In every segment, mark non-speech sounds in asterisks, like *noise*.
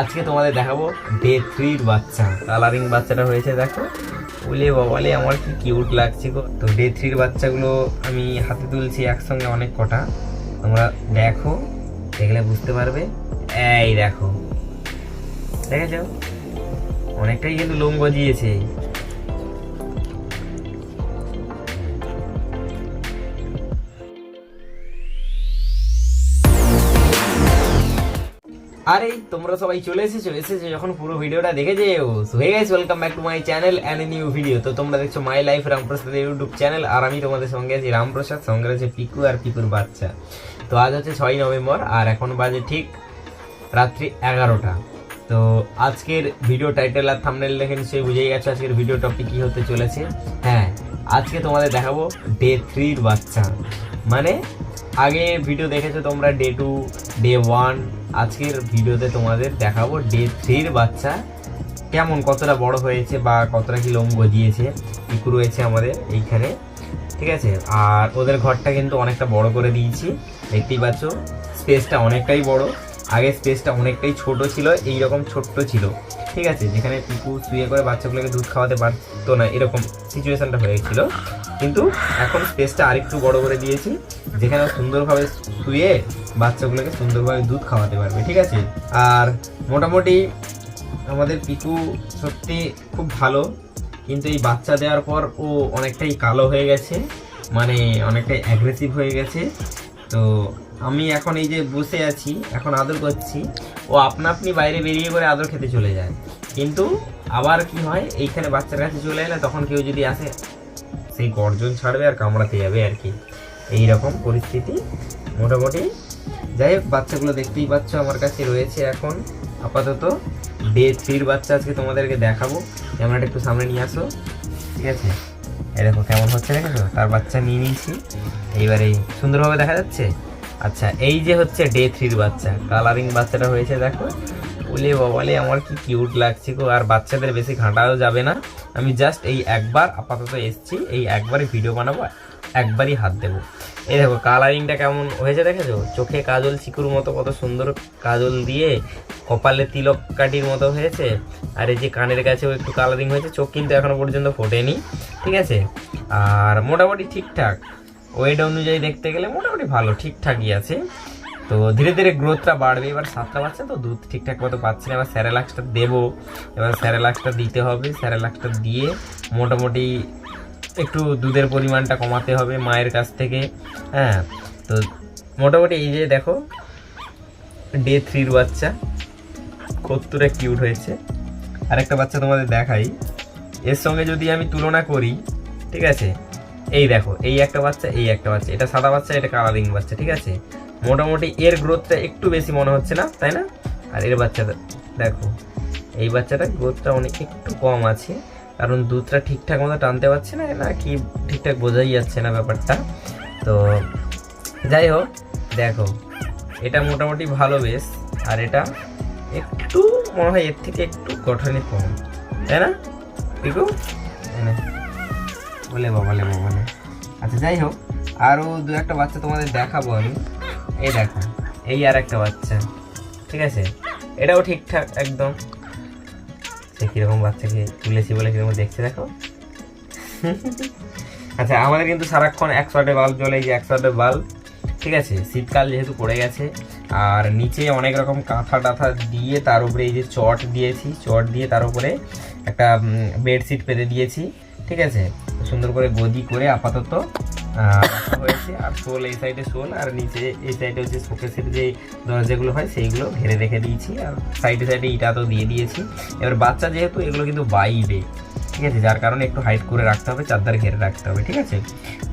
আজকে তোমাদের দেখাবো ডে থ্রির বাচ্চা। কালারিং বাচ্চাটা হয়েছে, দেখো। বলে বাবালে আমার কি কিউট লাগছে গো। তো ডে থ্রির বাচ্চাগুলো আমি হাতে তুলছি একসঙ্গে অনেক কটা। তোমরা দেখো, দেখলে বুঝতে পারবে। এই দেখো। দেখেছ? অনেকটাই কিন্তু লোম গজিয়েছে। আরে, তোমরা সবাই চলে এসেছ এসেছ যখন পুরো ভিডিওটা দেখে যেও। Hey guys welcome back to my channel a new video তো তোমরা দেখছ my life Ramprasad YouTube channel আর আমি তোমাদের সঙ্গে আছি রামপ্রসাদ, সঙ্গে আছে পিকু আর পিকুর বাচ্চা। তো আজ হচ্ছে ছয় নভেম্বর, আর এখন বাজে ঠিক রাত্রি এগারোটা। তো আজকের ভিডিও টাইটেল আর থামনেল দেখে নিশ্চয়ই বুঝেই গেছো আজকের ভিডিও টপিক কী হতে চলেছে। হ্যাঁ আজকে তোমাদের দেখাবো ডে থ্রির বাচ্চা। মানে আগে ভিডিও দেখেছ তোমরা ডে টু ডে ওয়ান আজকের ভিডিওতে তোমাদের দেখাবো ডে থ্রির বাচ্চা কেমন, কতটা বড় হয়েছে বা কতটা কি লোম গজিয়েছে, ইকু রয়েছে আমাদের এইখানে, ঠিক আছে? আর ওদের ঘরটা কিন্তু অনেকটা বড় করে দিয়েছি, দেখতেই পাচ্ছ স্পেসটা অনেকটাই বড়। আগে স্পেসটা অনেকটাই ছোট ছিল এই রকম ছোট্ট ছিল। ঠিক আছে? যেখানে পিকু শুয়ে করে বাচ্চাগুলোকে দুধ খাওয়াতে পারতো না, এরকম সিচুয়েশনটা হয়েছিল। কিন্তু এখন স্পেসটা আরেকটু বড় করে দিয়েছি, যেখানে সুন্দরভাবে শুয়ে বাচ্চাগুলোকে সুন্দরভাবে দুধ খাওয়াতে পারবে। ঠিক আছে? আর মোটামুটি আমাদের পিকু সত্যি খুব ভালো, কিন্তু এই বাচ্চা দেওয়ার পর ও অনেকটাই কালো হয়ে গেছে মানে অনেকটাই অ্যাগ্রেসিভ হয়ে গেছে। তো আমি এখন এই যে বসে আছি, এখন আদর করছি, ও আপনা আপনি বাইরে বেরিয়ে করে আদর খেতে চলে যায়। কিন্তু আবার কি হয়, এইখানে বাচ্চার কাছে চলে এলে তখন কেউ যদি আসে, সেই গর্জন ছাড়বে আর কামড়াতে যাবে আর কি। এই রকম পরিস্থিতি মোটামুটি। যাই হোক, বাচ্চাগুলো দেখতেই পাচ্ছ আমার কাছে রয়েছে এখন। আপাতত ডে থ্রির বাচ্চা আজকে তোমাদেরকে দেখাবো। ক্যামেরাটা একটু সামনে নিয়ে আসো, ঠিক আছে? এই দেখো কেমন হচ্ছে দেখেছ? তার বাচ্চা নিয়ে নিয়েছি। এইবারে সুন্দরভাবে দেখা যাচ্ছে? আচ্ছা এই যে হচ্ছে ডে থ্রির বাচ্চা কালারিং বাচ্চাটা হয়েছে দেখো। বলে বাবালে আমার কি কিউট লাগছে গো, আর বাচ্চাদের বেশি ঘাঁটাও যাবে না। আমি জাস্ট এই একবার আপাতত এসছি, এই একবারই ভিডিও বানাবো, একবারই হাত দেবো। এই দেখো কালারিংটা কেমন হয়েছে দেখেছ? চোখে কাজল চিকুর মতো কত সুন্দর কাজল দিয়ে কপালে তিলক কাটির মতো হয়েছে। আর এই যে কানের কাছেও একটু কালারিং হয়েছে, চোখ কিন্তু এখনও পর্যন্ত ফোটেনি, ঠিক আছে? আর মোটামুটি ঠিকঠাক। ওয়েট অনুযায়ী দেখতে গেলে মোটামুটি ভালো, ঠিকঠাকই আছে। তো ধীরে ধীরে গ্রোথটা বাড়বে, এবার সাতটা বাচ্চা তো দুধ ঠিকঠাক মতো পাচ্ছি না। এবার স্যারেলাক্সটা দেবো। এবার স্যারেলাক্সটা দিতে হবে। স্যারেলাক্সটা দিয়ে মোটামুটি একটু দুধের পরিমাণটা কমাতে হবে মায়ের কাছ থেকে। হ্যাঁ তো মোটামুটি এই যে দেখো ডে থ্রির বাচ্চা। কত্তুটা কিউট হয়েছে। আরেকটা বাচ্চা তোমাদের দেখাই। এর সঙ্গে যদি আমি তুলনা করি, ঠিক আছে এই দেখো, এই একটা বাচ্চা, এই একটা বাচ্চা। এটা সাদা বাচ্চা, এটা কালারিং বাচ্চা, ঠিক আছে? মোটামুটি এর গ্রোথটা একটু বেশি মনে হচ্ছে না, তাই না? আর এর বাচ্চাটা দেখো, এই বাচ্চাটা গ্রোথটা অনেক একটু কম আছে, কারণ দুধটা ঠিকঠাক মতো টানতে পারছে না না কি ঠিকঠাক বোঝাই যাচ্ছে না ব্যাপারটা। তো যাই হোক, দেখো, এটা মোটামুটি ভালো বেশ আর এটা একটু মনে হয় এর থেকে একটু গঠনে কম, তাই না? পিকু এনে। বলে বাবালে বাবালে আচ্ছা যাই হোক আরও দু একটা বাচ্চা তোমাদের দেখাবো আমি। এই দেখো, এই আর একটা বাচ্চা, ঠিক আছে? এটাও ঠিকঠাক একদম। সে কীরকম বাচ্চাকে তুলেছি বলে কীরকম দেখছে দেখো? *laughs* আচ্ছা আমাদের কিন্তু সারাক্ষণ একশো আটে বাল্ব জ্বলে যে একশো আটে বাল্ব, ঠিক আছে? শীতকাল যেহেতু পড়ে গেছে আর নিচে অনেক রকম কাঁথা টাথা দিয়ে তার উপরে এই যে চট দিয়েছি, চট দিয়ে তার উপরে একটা বেডশিট পেতে দিয়েছি, ঠিক আছে? সুন্দর করে গদি করে আপাতত হয়েছে। আর শোল এই সাইডে শোল, আর নিচে এই সাইডে হচ্ছে শোকেসের যে দরজাগুলো হয়, সেইগুলো ঘিরে রেখে দিয়েছি। আর সাইডে সাইডে ইটা তো দিয়ে দিয়েছি। এবার বাচ্চা যেহেতু, এগুলো কিন্তু বাইবে ঠিক আছে? যার কারণে একটু হাইট করে রাখতে হবে চারদার ঘিরে রাখতে হবে, ঠিক আছে?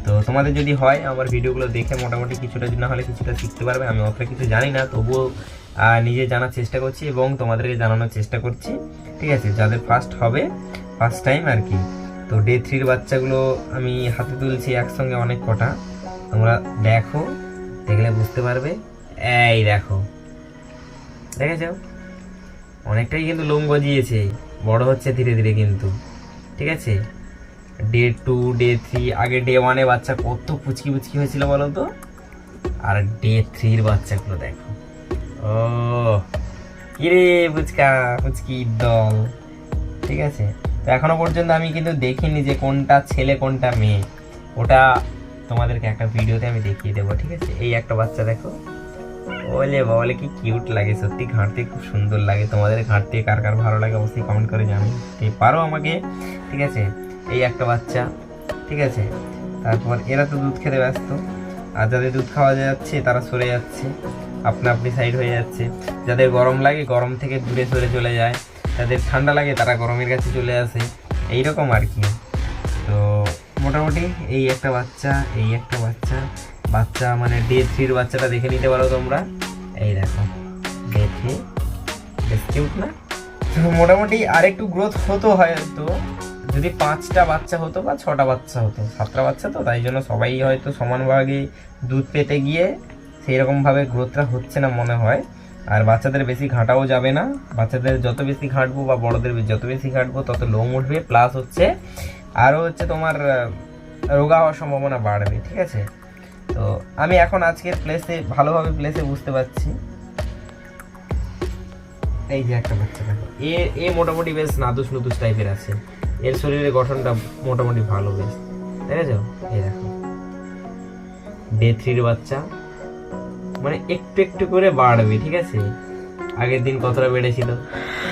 তো তোমাদের যদি হয়, আমার ভিডিওগুলো দেখে মোটামুটি কিছুটা না হলে কিছুটা শিখতে পারবে। আমি অতটা কিছু জানি না, তবুও নিজে জানার চেষ্টা করছি এবং তোমাদেরকে জানানোর চেষ্টা করছি, ঠিক আছে? যাদের ফার্স্ট হবে ফার্স্ট টাইম আর কি। তো ডে থ্রির বাচ্চাগুলো আমি হাতে তুলছি একসঙ্গে অনেক কটা। তোমরা দেখো, দেখলে বুঝতে পারবে। এই দেখো। দেখেছ অনেকটাই কিন্তু লোম গজিয়েছে। বড় হচ্ছে ধীরে ধীরে কিন্তু। ঠিক আছে? ডে টু ডে থ্রি আগে ডে ওয়ানে বাচ্চা কত পুচকি পুচকি হয়েছিল বলো তো? আর ডে থ্রির বাচ্চাগুলো দেখো। ও, কিরে পুচকা ফুচকি দল ঠিক আছে? তো এখনও পর্যন্ত আমি কিন্তু দেখিনি যে কোনটা ছেলে, কোনটা মেয়ে। ওটা তোমাদেরকে একটা ভিডিওতে আমি দেখিয়ে দেবো, ঠিক আছে? এই একটা বাচ্চা দেখো। বলে বলে কি কিউট লাগে, সত্যি ঘাঁটতে খুব সুন্দর লাগে। তোমাদের ঘাঁটতে কার কার ভালো লাগে অবশ্যই কমেন্ট করে জানাতে পারো আমাকে, ঠিক আছে? এই একটা বাচ্চা, ঠিক আছে? তারপর এরা তো দুধ খেতে ব্যস্ত। আর যাদের দুধ খাওয়া যাচ্ছে, তারা সরে যাচ্ছে। আপনা আপনি সাইড হয়ে যাচ্ছে। যাদের গরম লাগে, গরম থেকে দূরে সরে চলে যায়। যাদের ঠান্ডা লাগে, তারা গরমের কাছে চলে আসে। এইরকম আর কি। তো মোটামুটি এই একটা বাচ্চা, এই একটা বাচ্চা। বাচ্চা মানে ডে থ্রির বাচ্চাটা দেখে নিতে পারো তোমরা। এই দেখো ডে থ্রি বেশ না? তো মোটামুটি আরেকটু গ্রোথ হতো হয়তো। যদি পাঁচটা বাচ্চা হতো বা ছটা বাচ্চা হতো। সাতটা বাচ্চা তো, তাই জন্য সবাই হয়তো সমানভাবে দুধ পেতে গিয়ে সেই রকমভাবে গ্রোথটা হচ্ছে না মনে হয়। আর বাচ্চাদের বেশি ঘাঁটাও যাবে না। বাচ্চাদের যত বেশি ঘাঁটবো বা বড়দের যত বেশি ঘাঁটবো, তত লোম উঠবে। প্লাস হচ্ছে, আরও হচ্ছে তোমার রোগা হওয়ার সম্ভাবনা বাড়বে, ঠিক আছে? তো আমি এখন আজকের প্লেসে ভালোভাবে প্লেসে বুঝতে পারছি। এই যে একটা বাচ্চা, দেখো। এ এ মোটামুটি বেশ নাদুস নুদুস টাইপের আছে। এর শরীরের গঠনটা মোটামুটি ভালো বেশ। দেখেছ? এই দেখো। ডে থ্রির বাচ্চা। মানে একটু একটু করে বাড়বে, ঠিক আছে? আগের দিন কতটা বেড়েছিল,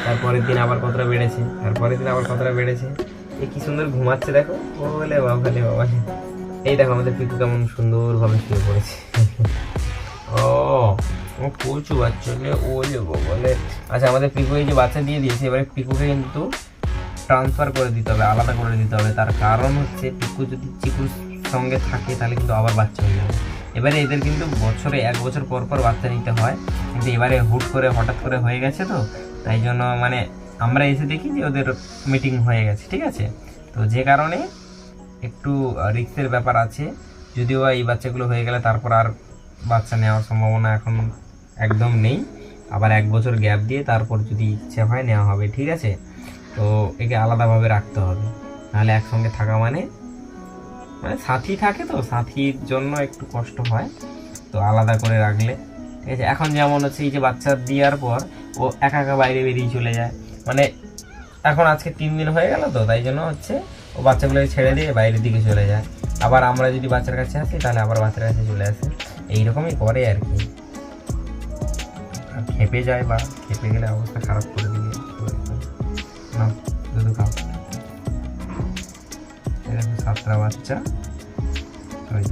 তারপরের দিন আবার কতটা বেড়েছে, তারপরের দিন আবার কতটা বেড়েছে। এ কি সুন্দর ঘুমাচ্ছে দেখো। বলে বাবালে বাবা এই দেখো আমাদের পিকু কেমন সুন্দরভাবে শুয়ে পড়েছে। ও ও প্রচুর বাচ্চা ওলে বলে আচ্ছা আমাদের পিকু এই যে বাচ্চা দিয়ে দিয়েছে, এবারে পিকুকে কিন্তু ট্রান্সফার করে দিতে হবে, আলাদা করে দিতে হবে। তার কারণ হচ্ছে পিকু যদি চিকুর সঙ্গে থাকে, তাহলে কিন্তু আবার বাচ্চা হয়ে যাবে। এবারে এদের কিন্তু বছরে এক বছর পর পর বাচ্চা নিতে হয়। কিন্তু এবারে হুট করে, হঠাৎ করে হয়ে গেছে তো, তাই জন্য মানে আমরা এসে দেখি যে ওদের মিটিং হয়ে গেছে, ঠিক আছে? তো যে কারণে একটু রিক্সের ব্যাপার আছে। যদিও এই বাচ্চাগুলো হয়ে গেলে তারপর আর বাচ্চা নেওয়ার সম্ভাবনা এখন একদম নেই। আবার এক বছর গ্যাপ দিয়ে তারপর যদি ইচ্ছে হয় নেওয়া হবে, ঠিক আছে? তো একে আলাদাভাবে রাখতে হবে। নাহলে একসঙ্গে থাকা মানে মানে সাথী থাকে তো, সাথীর জন্য একটু কষ্ট হয়, তো আলাদা করে রাখলে। ঠিক আছে এখন যেমন হচ্ছে, এই যে বাচ্চা দেওয়ার পর ও একা একা বাইরে বেরিয়ে চলে যায়। মানে এখন আজকে তিন দিন হয়ে গেল তো, তাই জন্য হচ্ছে ও বাচ্চাগুলোকে ছেড়ে দিয়ে বাইরের দিকে চলে যায়। আবার আমরা যদি বাচ্চার কাছে আসি, তাহলে আবার বাচ্চার কাছে চলে আসে। এইরকমই করে আর কি। খেপে যায় বা খেপে গেলে অবস্থা খারাপ করে দিবে। না, দুধু খাও। সাতটা বাচ্চা। ওই